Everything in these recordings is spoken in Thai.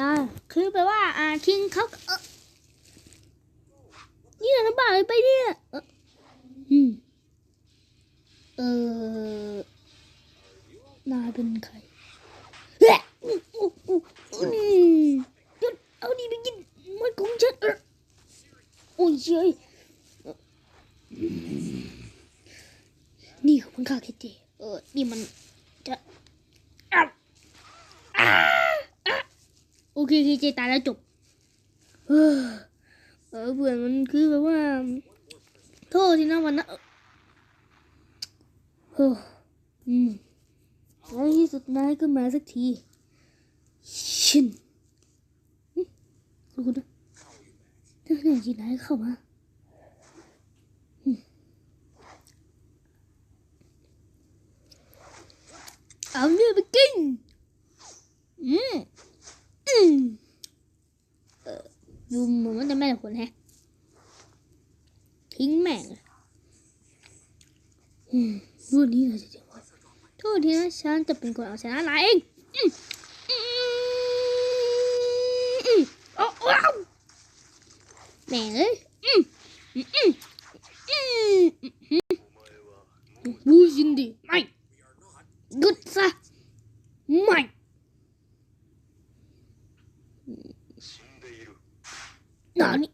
นะคือแปลว่า อ่าคิงเขาเนี่อะไรบ้าเลยไปเนี่ยเออเออนายเป็นใครแหละอู้อู้อู้อู้นี่หยุดเอาดีไปกินมันของฉันเออโอ้ยเย้ยนี่ของข้าแค่เจเออนี่มันจะอะอะอะ โอเคโอเคเจตายแล้วจบ เออเออเพื่อนมันคือแบบว่า โทษที่นะวันนะเอออืมในที่สุดนายก็มาสักที ชินนี่ดูคุณนะถ้าไหนที่นายเข้ามาอืมเอาเนื้อไปกิน อืม เออดูเหมือนว่าจะไม่ได้ผลแฮะ ทิ้งแม่งรุ่นนี้เลยจะเจ็บปวโทษทีนะฉันจะเป็นคนเอาชนะนายเองแม่เอ้ยอืมอืมอืมอืมอืมบูชินดิไม่หยุดซะไม่หนานี่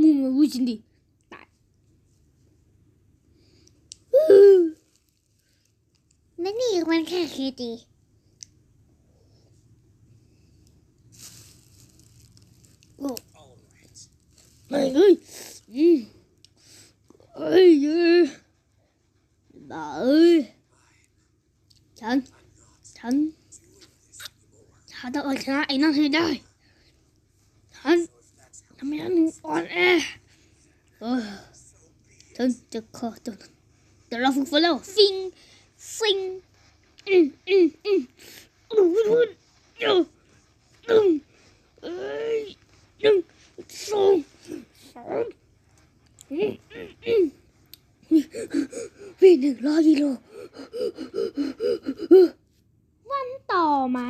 มึงมาบูชินดิ และนี่ มันแค่เคจีโอ้ไม่เอ้ยอืมเอ้ยเอ้ยบ้าเอ้ยฉัน ฉันฉันต้องเอาชนะไอ้นั่นให้ได้ ฉันทำไมฉันถึงอ่อนแอเออฉันจะขอจนแต่เราฝึกฝนแล้วฟิงฟิ วิ่งหนึ่งร้อยกิโลวันต่อมา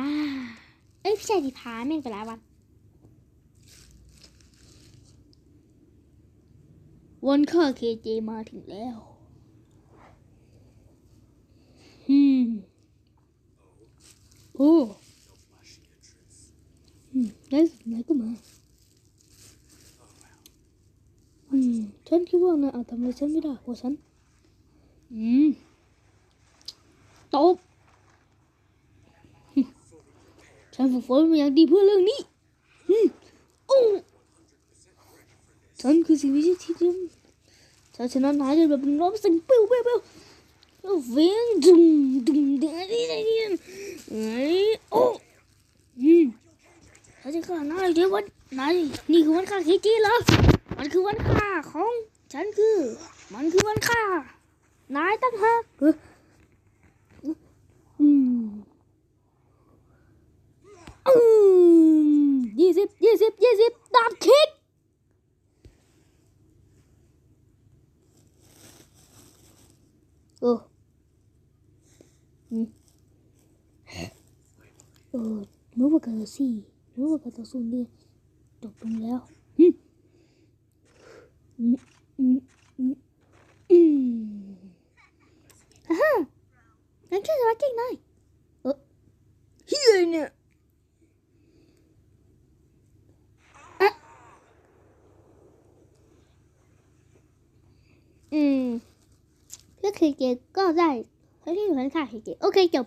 เอ้ยพี่ชายที่พาแม่งไปหลายวัน วันข้าเคเจมาถึงแล้วอืม โอ้ได้สุดไหนก็มาอืมฉันคิดว่านายอาทำอะไรฉันไม่ได้เพราฉัน อืมตบฉันฝึกฝนมาอย่างดีเพื่อเรื่องนี้อืมโอ้ฉันคือสิ่งมีชีวิตที่ดีฉันชนะนายได้แบบเป็นร้อยเปอร์เซ็นต์ปิ้วปิ้วปิ้วแล้วเวียงดุมดุมเดือดนี่นี่ ไอ้โอ้อืมฉันจะฆ่านายเดี๋ยววันนายนี่คือวันฆ่าเคจีเหรอมันคือวันฆ่าของ ฉันคือ มันคือวันฆ่านายตั้งหากเอออืมอืมยี่สิบยี่สิบยี่สิบดาบคิกโอ้อืม เออนึกว่ากันสินึกว่ากันต่อสู้เนี่ยจบลงแล้วอืมอืมอืมอืมอืมฮ่าฮ่างั้นช่วยสวัสดีหน่อยเออเฮียเนี่ยอะอืมเลือกเคเกก็ได้เฮ้ยที่อยู่ข้างๆเคเกโอเคจบ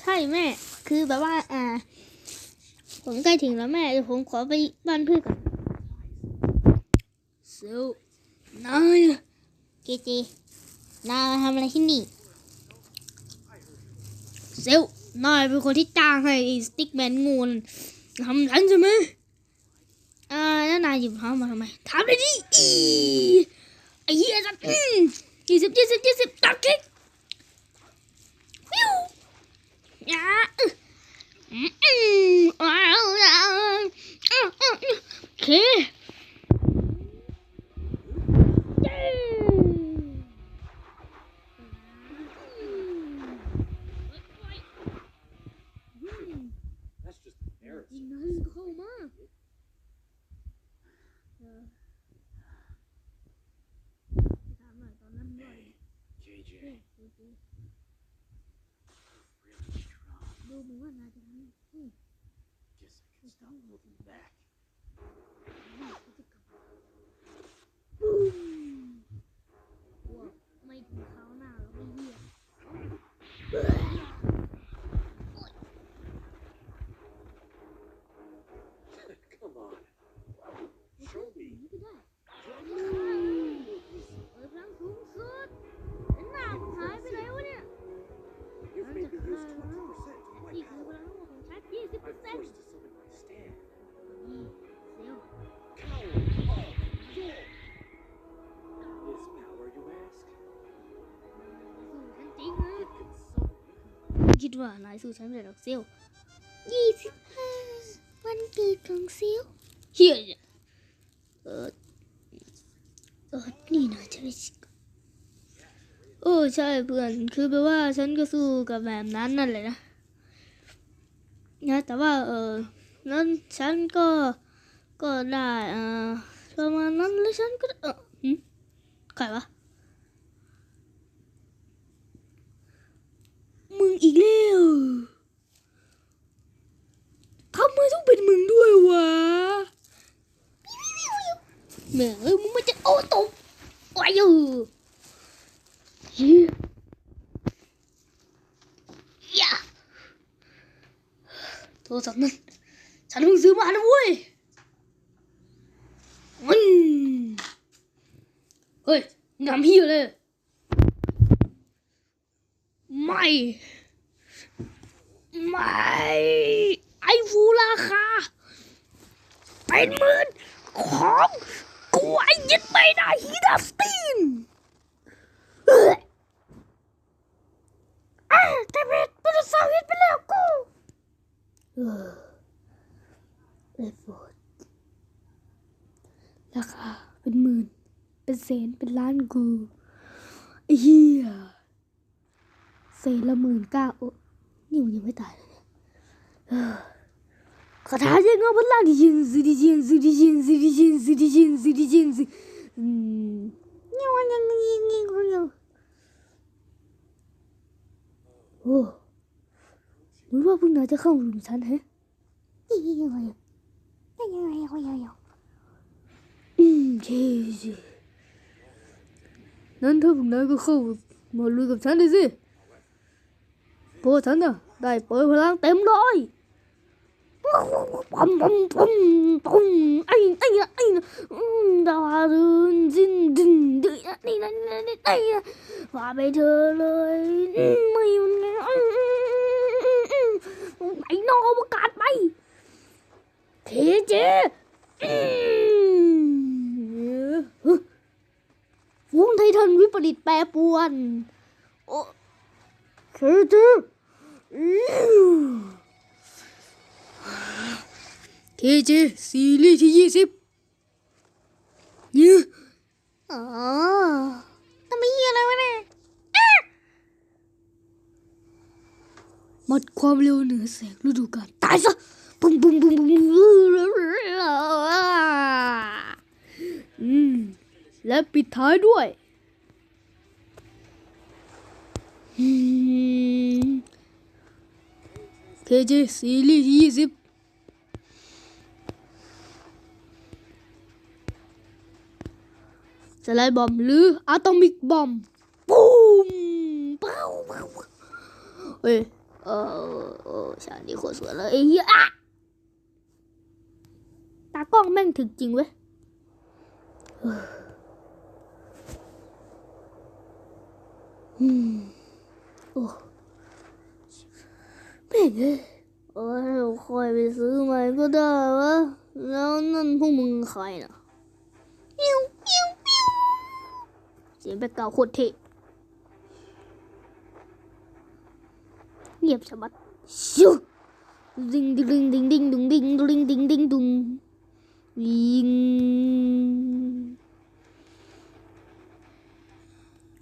ใช่แม่ คือแบบว่า อ่า ผมใกล้ถึงแล้วแม่เดี๋ยวผมขอไปบ้านเพื่อนก่อนเซลนายอะเจเจนายมาทำอะไรที่นี่เซลนายเป็นคนที่จ้างให้สติ๊กแมนงูนทำฉันใช่ไหมอ่าแล้วนายหยิบเขามาทำไมถามเลยดิอีไอ้เหี้ยสัตว์ยี่สิบยี่สิบยี่สิบตักคิกวิว อยาอึอืมอืมอ้าวว้าอืมอืมอืมโอเค ว่านายสู้ฉันไม่ได้หรอกเซลล์ยี่สิบห้าวันเกิดของซิลเฮียเนี่ยเออเออนี่นะจะไม่สิโอ้ใช่เพื่อนคือแปลว่าฉันก็สู้กับแบบนั้นนั่นแหละนะนะแต่ว่าเออนั้นฉันก็ก็ได้เออประมาณนั้นแล้วฉันก็เออใครวะ มึงอีกแล้วทำไมต้องเป็นมึงด้วยวะแม่เอ้ยมึงไม่จะโอ้ตกโอ้ยอยู่ยอยาโทรศัพท์นั้นฉันเพิ่งซื้อมานะเว้ยอืมเฮ้ยงามเฮียเลย ไม่ ไม่ ไอ้ฟูราคา เป็นหมื่นของกูไอ้ยึดไม่ได้ฮีดัสตินเอ้ยอะแต่เป็นมันสาวิตไปแล้วกูเออไอ้ฟูดราคาเป็นหมื่น เป็นแสน เป็นล้านกูเหี้ย เซนละหมื่นเก้านี่มันยังไม่ตายเลยคาถาเยงเอาพลังดิจินซิดิจินซิดิจินซิดิจินซิดิจินซิดิจินซิอืมยังยังยังยังยังยังโอ้หรือว่าพวกนายจะเข้าหลุมฉันฮะยี่ยี่ยี่ยี่ยี่ยี่ยี่ยี่อืมเท่สินั้นถ้าพวกนายก็เข้ามาลุยกับฉันเลยสิ พวกฉันเน่ะได้เปิดพลังเต็มร้อยปั๊มปั๊มปั๊มปั๊มไอ้ไอ้ไอ้อืมดาวดึงจินดึงดึงนี่นั่นนี่ไอ้ว่าไปเธอเลยไม่มันอืมอืมอืมอืมไอ้นอกอวกาศไปเทเจอืมวงไททันวิปริตแปรปวนโอ้ ทเจอืมเคเจซีรีส์ที่ยี่สิบเนี่ยอ๋อทำไมยี่อะไรวะเนี่ยหมดความเร็วเหนือแสงฤดูกาลตายซะปุ้มปุ้มปุ้มปุ้มอืมและปิดท้ายด้วย เคเจซีรีส์ยี่สิบสไลด์บอมหรืออะตอมิกบอมปุ้มเป้าเฮ้ยเออฉากนี้โคตรสวยเลยไอ้เหี้ยอะตากล้องแม่งถึงจริงเว้ยเอออืม โอ้แม่งเอ้ยเออค่อยไปซื้อใหม่ก็ได้วะ แล้วนั่นพวกมึงใครน่ะปิ้วปิ้วปิ้วเสียงแบกกราวด์โคตรเท่เงียบชะมัดชิวดิงดิงดิงดิงดิงดุงดิงดุงดิงดิงดิงดุงยิง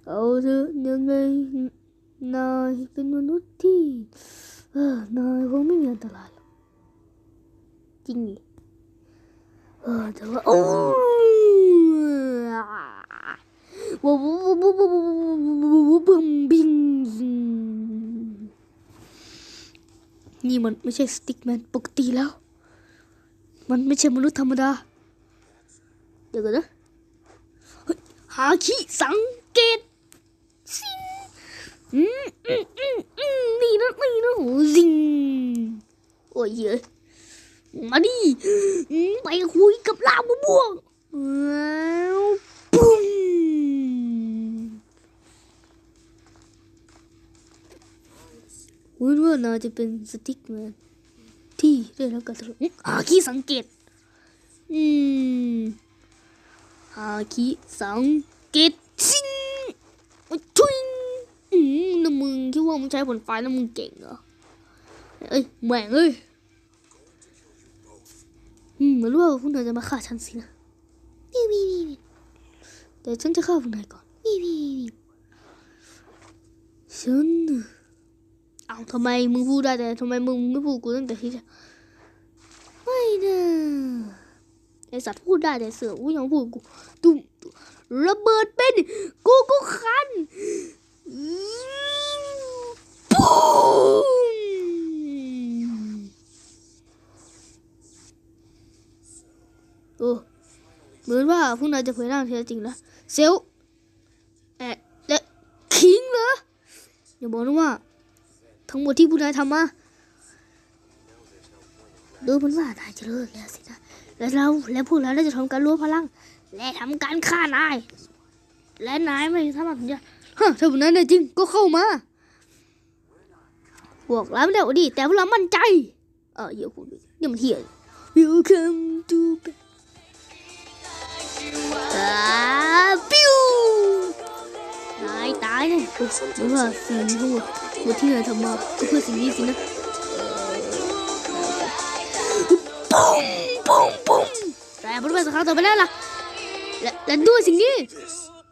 เอาเถอะยังไงนายเป็นมนุษย์ที่ เออนายคงไม่มีอันตรายหรอกจริงดิเออแต่ว่าโอ้ว้าวว้าวว้าวว้าวว้าวว้าวบึ้มบิงนี่มันไม่ใช่สติ๊กแมนปกติแล้ว มันไม่ใช่มนุษย์ธรรมดา เดี๋ยวก่อนนะเฮ้ยหาคิสังเกตสิง อืมอืมอืมอืมนี่นะนี่นะโอ้สิงโอ้ยเยมาดิไปคุยกับลาวม่วงว้าวปุ้มว่าว่าน่าจะเป็นสติ๊กแมนที่ได้รับการตรวจหาคิสังเกต อืมหาคิสังเกตซิงโอ้ยชุยอืมนะมึงคิด ว่ามึงใช้ผลไฟแล้วมึงเก่งเหรอ เอ้ยแหม่งเอ้ยอืมเหมือนว่าพวกนายจะมาฆ่าฉันสินะวิวิวิแต่ฉันจะฆ่าพวกนายก่อนวิวิวิฉันเอ้าทำไมมึงพูดได้แต่ทำไมมึงไม่พูดกูตั้งแต่ที่ไม่นะไอสัตว์พูดได้แต่เสือกูยังพูดกูตุ้มระเบิดเป็นกูก็คัน โอ้เหมือนว่าพวกนายจะเผยร่างแท้จริงแล้วเซลแอะและคิงเหรออย่าบอกนะว่า ทั้งหมดที่ผู้นายทำมาดูเหมือนว่านายจะเลิกแล้วสินะและเราและพวกเราได้จะทำการรวมพลัง และทำการฆ่านาย และนายไม่สามารถที่จะฮะถ้าแบบนั้นได้จริงก็เข้ามา บอกแล้วไม่ได้ว่าดีแต่พวกเรามั่นใจ เออเดี๋ยวคุณนี่มันเหี้ย Welcome to อ่าปิ้วนายตายเลยโอ้หรือว่าสิ่งทั้งหมดหมดที่นายทำมาก็เพื่อสิ่งนี้สินะปุ้งปุ้งปุ้งแต่บริเวณสักครั้งต่อไปแล้วล่ะและและด้วยสิ่งนี้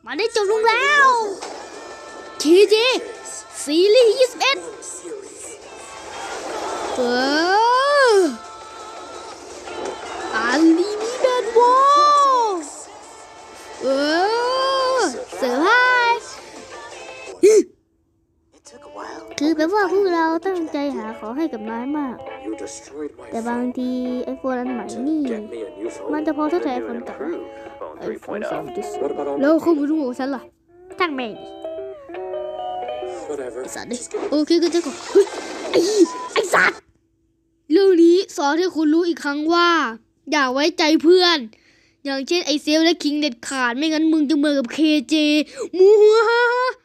มันได้จบลงแล้วทีเจซีรีส์21 เอออาลีมิเดนวอลเออเซอร์ไพรส์ It took a while. คือแปลว่าพวกเราตั้งใจหาของให้กับนายมาก You destroyed my แต่บางทีไอโฟนอันใหม่นี่ Get me a new phone. มันจะพอทดแทนไอโฟนเก่าไอโฟนสองจุด What about all แล้วข้อมูลทั้งหมดของฉันล่ะตั้งแม่งดิ whatever? ไอสัตว์ดิโอเคก็จะก่อนเฮ้ยไอไอสัตว์เรื่องนี้สอนให้คุณรู้อีกครั้งว่า อย่าไว้ใจเพื่อน อย่างเช่นไอเซลและคิงเด็ดขาดไม่งั้นมึงจะเหมือนกับเคเจมูฮัว